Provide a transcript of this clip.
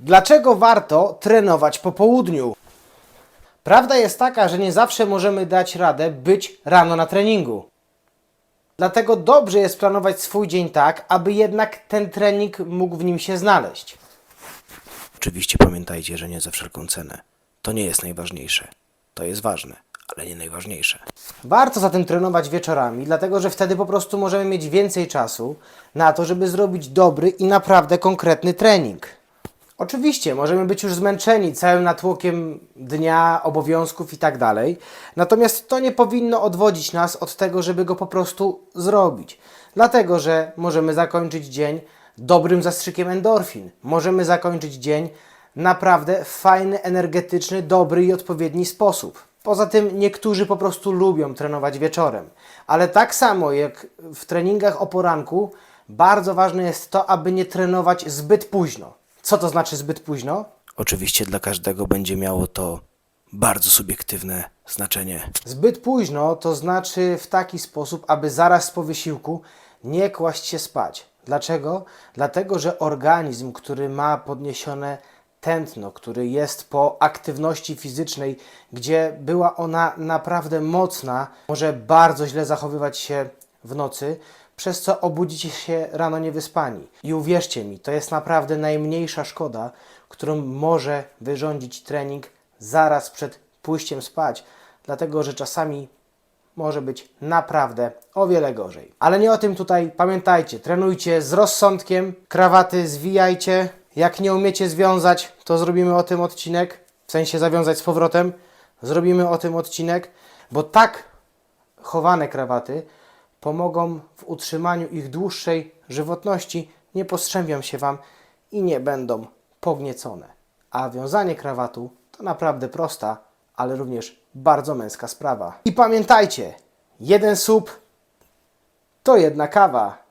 Dlaczego warto trenować po południu? Prawda jest taka, że nie zawsze możemy dać radę być rano na treningu. Dlatego dobrze jest planować swój dzień tak, aby jednak ten trening mógł w nim się znaleźć. Oczywiście pamiętajcie, że nie za wszelką cenę. To nie jest najważniejsze. To jest ważne, ale nie najważniejsze. Warto zatem trenować wieczorami, dlatego że wtedy po prostu możemy mieć więcej czasu na to, żeby zrobić dobry i naprawdę konkretny trening. Oczywiście, możemy być już zmęczeni całym natłokiem dnia, obowiązków i tak dalej, natomiast to nie powinno odwodzić nas od tego, żeby go po prostu zrobić. Dlatego, że możemy zakończyć dzień dobrym zastrzykiem endorfin. Możemy zakończyć dzień naprawdę w fajny, energetyczny, dobry i odpowiedni sposób. Poza tym niektórzy po prostu lubią trenować wieczorem, ale tak samo jak w treningach o poranku, bardzo ważne jest to, aby nie trenować zbyt późno. Co to znaczy zbyt późno? Oczywiście dla każdego będzie miało to bardzo subiektywne znaczenie. Zbyt późno to znaczy w taki sposób, aby zaraz po wysiłku nie kłaść się spać. Dlaczego? Dlatego, że organizm, który ma podniesione tętno, który jest po aktywności fizycznej, gdzie była ona naprawdę mocna, może bardzo źle zachowywać się w nocy, przez co obudzicie się rano niewyspani. I uwierzcie mi, to jest naprawdę najmniejsza szkoda, którą może wyrządzić trening zaraz przed pójściem spać, dlatego że czasami może być naprawdę o wiele gorzej. Ale nie o tym tutaj pamiętajcie. Trenujcie z rozsądkiem, krawaty zwijajcie. Jak nie umiecie związać, to zrobimy o tym odcinek, w sensie zawiązać z powrotem. Zrobimy o tym odcinek, bo tak chowane krawaty pomogą w utrzymaniu ich dłuższej żywotności, nie postrzępią się Wam i nie będą pogniecone. A wiązanie krawatu to naprawdę prosta, ale również bardzo męska sprawa. I pamiętajcie, jeden sub to jedna kawa.